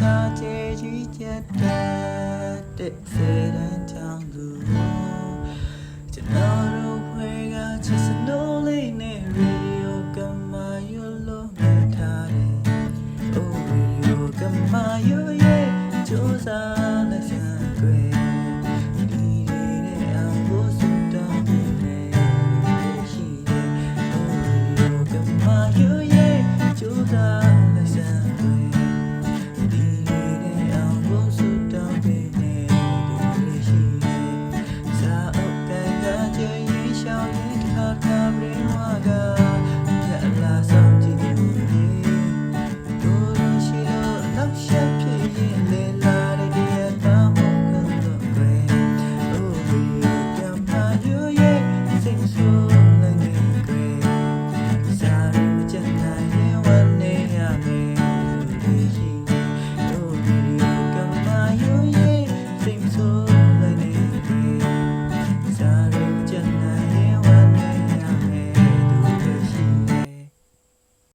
စာချေကြီးချက်တဲ့တဲ့စေတန်းချောင်းသူကျွန်တော်တို့ဖွဲ့ကချစ်စနိုးလေးနဲ့ရေဒီယိုကမာယိုလိုမထားတယ် Oh ရေဒီယိုကမာယိုရဲ့ကြိုးစား Jesus.